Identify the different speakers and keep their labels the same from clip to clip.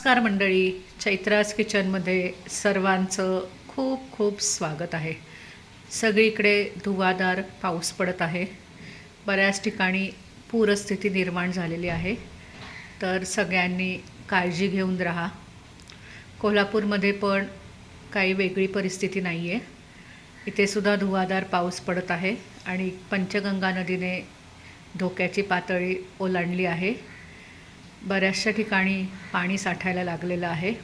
Speaker 1: नमस्कार मंडळी. चैत्रास किचनमध्ये सर्वांचं खूप खूप स्वागत आहे. सगळीकडे धुवाधार पाऊस पडत आहे. बऱ्याच ठिकाणी पूरस्थिती निर्माण झालेली आहे. तर सगळ्यांनी काळजी घेऊन राहा. कोल्हापूरमध्ये पण काही वेगळी परिस्थिती नाही आहे इथे सुद्धा धुवाधार पाऊस पडत आहे आणि पंचगंगा नदीने धोक्याची पातळी ओलांडली आहे. बऱ्याचशा ठिकाणी पाणी साठायला लागलेलं आहे.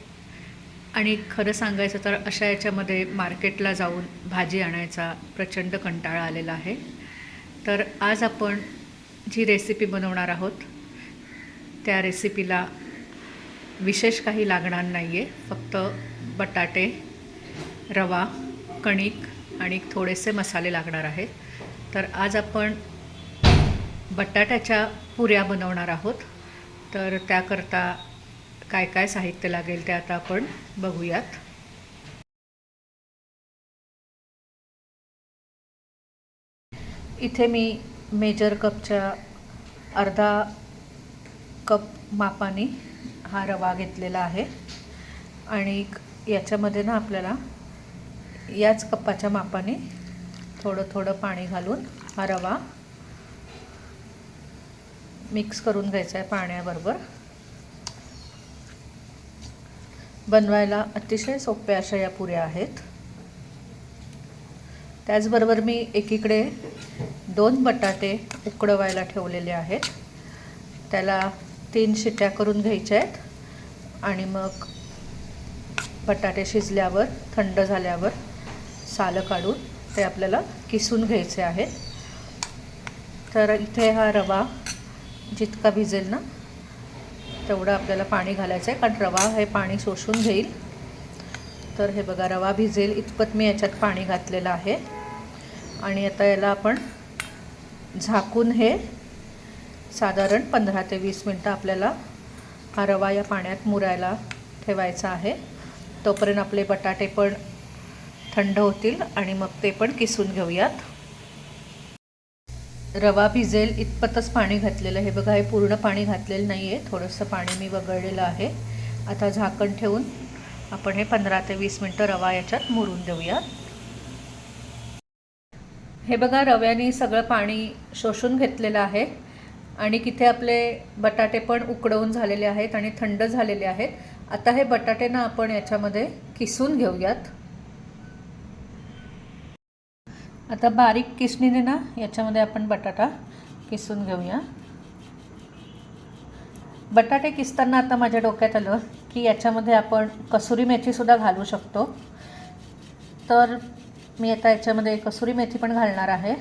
Speaker 1: आणि खरं सांगायचं तर अशा याच्यामध्ये मार्केटला जाऊन भाजी आणायचा प्रचंड कंटाळा आलेला आहे. तर आज आपण जी रेसिपी बनवणार आहोत त्या रेसिपीला विशेष काही लागणार नाही आहे फक्त बटाटे रवा कणिक आणि थोडेसे मसाले लागणार आहेत. तर आज आपण बटाट्याच्या पुऱ्या बनवणार आहोत. तर त्याकरता काय काय साहित्य लागेल ते आता आपण बघूयात. इथे मी मेजर कपच्या अर्धा कप मापाने हा रवा घेतलेला आहे. आणि याच्यामध्ये ना आपल्याला याच कपाच्या मापाने थोडं थोडं पाणी घालून हा रवा मिक्स करून घ्यायचा आहे पाण्याबरोबर. बनवायला अतिशय सोप्या अशा या पुऱ्या आहेत. त्याचबरोबर मी एकीकडे दोन बटाटे उकडवायला ठेवलेले आहेत. त्याला तीन शिट्या करून घ्यायच्या आहेत. आणि मग बटाटे शिजल्यावर थंड झाल्यावर सालं काढून ते आपल्याला किसून घ्यायचे आहेत. तर इथे हा रवा जितका भिजेल ना तेवढं आपल्याला पाणी घालायचं आहे कारण रवा हे पाणी शोषून घेईल. तर हे बघा रवा भिजेल इतपत मी याच्यात पाणी घातलेलं आहे. आणि आता याला आपण झाकून हे साधारण पंधरा ते वीस मिनटं आपल्याला हा रवा या पाण्यात मुरायला ठेवायचा आहे. तोपर्यंत आपले बटाटे पण थंड होतील आणि मग ते पण किसून घेऊयात. रवा भिजेल इतपतच पाणी घातलेलं हे बघा हे पूर्ण पाणी घातलेलं नाही आहे थोडंसं पाणी मी वगळलेलं आहे. आता झाकण ठेवून आपण हे पंधरा ते वीस मिनटं रवा याच्यात मुरून देऊया. हे बघा रव्याने सगळं पाणी शोषून घेतलेलं आहे. आणि तिथे आपले बटाटे पण उकडवून झालेले आहेत आणि थंड झालेले आहेत. आता हे बटाटे ना आपण याच्यामध्ये किसून घेऊयात. आता बारीक किसणीने ना याच्यामध्ये आपण बटाटा किसून घेऊया. बटाटे किसताना आता माझ्या डोक्यात आलं की याच्यामध्ये आपण कसुरी मेथीसुद्धा घालू शकतो. तर मी आता याच्यामध्ये कसुरी मेथी पण घालणार आहे.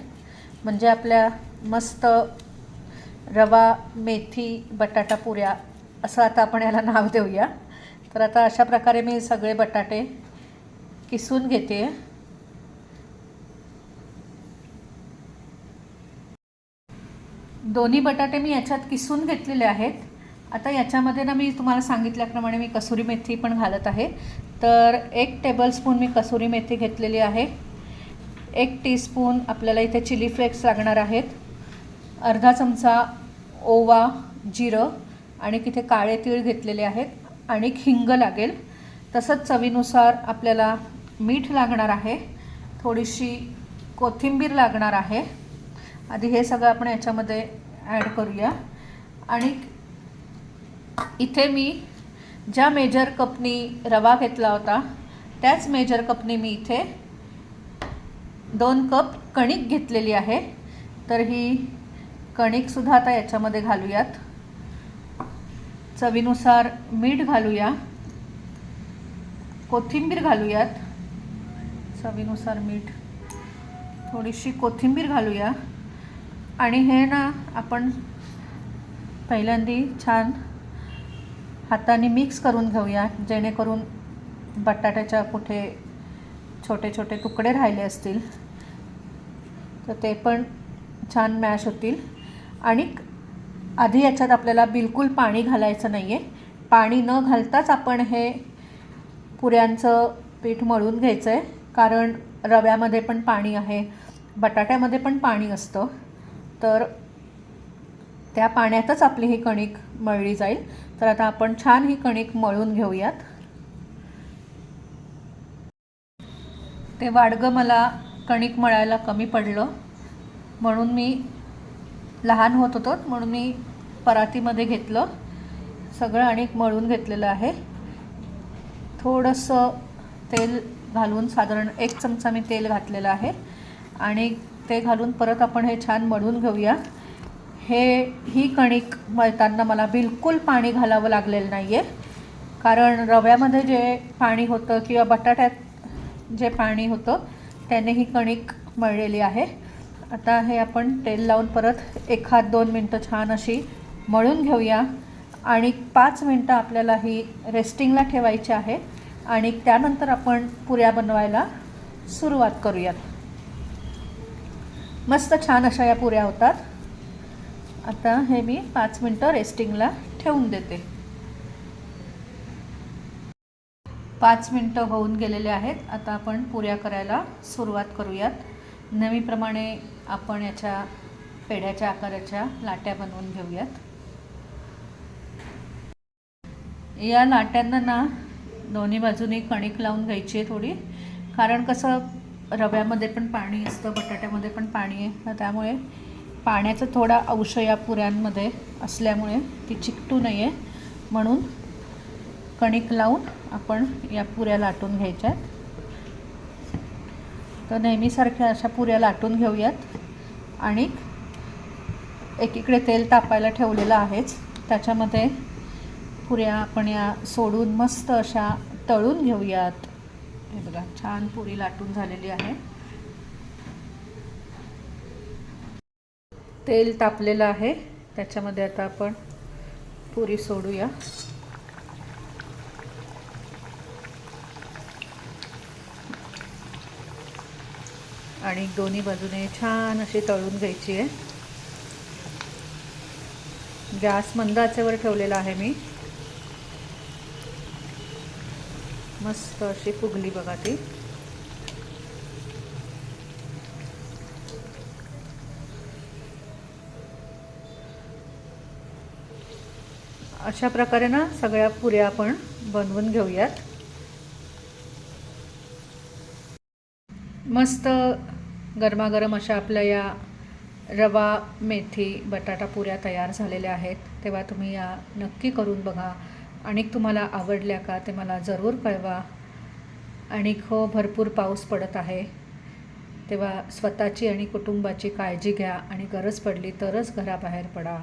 Speaker 1: म्हणजे आपल्या मस्त रवा मेथी बटाटा पुऱ्या असं आता आपण याला नाव देऊया. तर आता अशा प्रकारे मी सगळे बटाटे किसून घेते. दोन्ही बटाटे मी याच्यात किसून घेतलेले आहेत. आता याच्यामध्ये ना मी तुम्हाला सांगितल्याप्रमाणे मी कसुरी मेथी पण घालत आहे. तर एक टेबलस्पून मी कसुरी मेथी घेतलेली आहे. एक टीस्पून आपल्याला इथे चिली फ्लेक्स लागणार आहेत. अर्धा चमचा ओवा जिरं आणि तिथे काळे तीळ घेतलेले आहेत. आणि हिंग लागेल. तसंच चवीनुसार आपल्याला मीठ लागणार आहे. थोडीशी कोथिंबीर लागणार आहे. आधी हे सगळं आपण याच्यामध्ये ॲड करूया. आणि इथे मी ज्या मेजर कपनी रवा घेतला होता त्याच मेजर कपनी मी इथे दोन कप कणिक घेतलेली आहे. तर ही कणिकसुद्धा आता याच्यामध्ये घालूयात. चवीनुसार मीठ घालूया. कोथिंबीर घालूयात. चवीनुसार मीठ. थोडीशी कोथिंबीर घालूया. आणि हे ना आपण पहिल्यांदी छान हाताने मिक्स करून घेऊया जेणेकरून बटाट्याच्या कुठे छोटे छोटे तुकडे राहिले असतील तर ते पण छान मॅश होतील. आणि आधी याच्यात आपल्याला बिलकुल पाणी घालायचं नाही आहे पाणी न घालताच आपण हे पुऱ्यांचं पीठ मळून घ्यायचं आहे कारण रव्यामध्ये पण पाणी आहे बटाट्यामध्ये पण पाणी असतं. तर त्या पाण्यातच आपली ही कणिक मळली जाईल. तर आता आपण छान ही कणिक मळून घेऊयात. ते वाडगं मला कणिक मळायला कमी पडलं. म्हणून मी लहान होत होतो म्हणून मी परातीमध्ये घेतलं. सगळं आणि मळून घेतलेलं आहे. थोडंसं तेल घालून साधारण एक चमचा मी तेल घातलेलं आहे. आणि ते घालून परत आपण हे छान मळून घेऊया. हे ही कणिक मळताना मला बिलकुल पाणी घालावं लागलेलं नाही आहे कारण रव्यामध्ये जे पाणी होतं किंवा बटाट्यात जे पाणी होतं त्याने ही कणिक मळलेली आहे. आता हे आपण तेल लावून परत एखाद दोन मिनटं छान अशी मळून घेऊया. आणि पाच मिनटं आपल्याला ही रेस्टिंगला ठेवायची आहे. आणि त्यानंतर आपण पुऱ्या बनवायला सुरुवात करूयात. मस्त छान अशा या पुऱ्या होतात. आता हे मी पाच मिनटं रेस्टिंगला ठेवून देते. पाच मिनटं होऊन गेलेले आहेत. आता आपण पुऱ्या करायला सुरुवात करूयात. नेहमीप्रमाणे आपण याच्या पेढ्याच्या आकाराच्या लाट्या बनवून घेऊयात. या लाट्यांना ना दोन्ही बाजूनी कणिक लावून घ्यायची आहे थोडी. कारण कसं रव्यामध्ये पण पाणी असतं बटाट्यामध्ये पण पाणी आहे. तर त्यामुळे पाण्याचा थोडा अंश या पुऱ्यांमध्ये असल्यामुळे ती चिकटू नये. आहे म्हणून कणिक लावून आपण या पुऱ्या लाटून घ्यायच्या आहेत. तर नेहमीसारख्या अशा पुऱ्या लाटून घेऊयात. आणि एकीकडे तेल तापायला ठेवलेलं आहेच. त्याच्यामध्ये पुऱ्या आपण या सोडून मस्त अशा तळून घेऊयात. हे बघा छान पुरी लाटून झालेली आहे. तेल तापलेलं आहे. त्याच्यामध्ये आता आपण पुरी सोडूया. आणि दोन्ही बाजूने छान अशी तळून घ्यायची आहे. गॅस मंद आचेवर ठेवलेला आहे मी. मस्त अशी फुगली बघा ती. अशा प्रकारे ना सगळ्या पुऱ्या आपण बनवून घेऊयात. मस्त गरमागरम अशा आपल्या या रवा मेथी बटाटा पुऱ्या तयार झालेल्या आहेत. तेव्हा तुम्ही या नक्की करून बघा. आणि तुम्हाला आवडल्या का ते मला जरूर कळवा. आणि हो भरपूर पाऊस पडत आहे. तेव्हा स्वतःची आणि कुटुंबाची काळजी घ्या आणि गरज पडली तरच घराबाहेर पडा.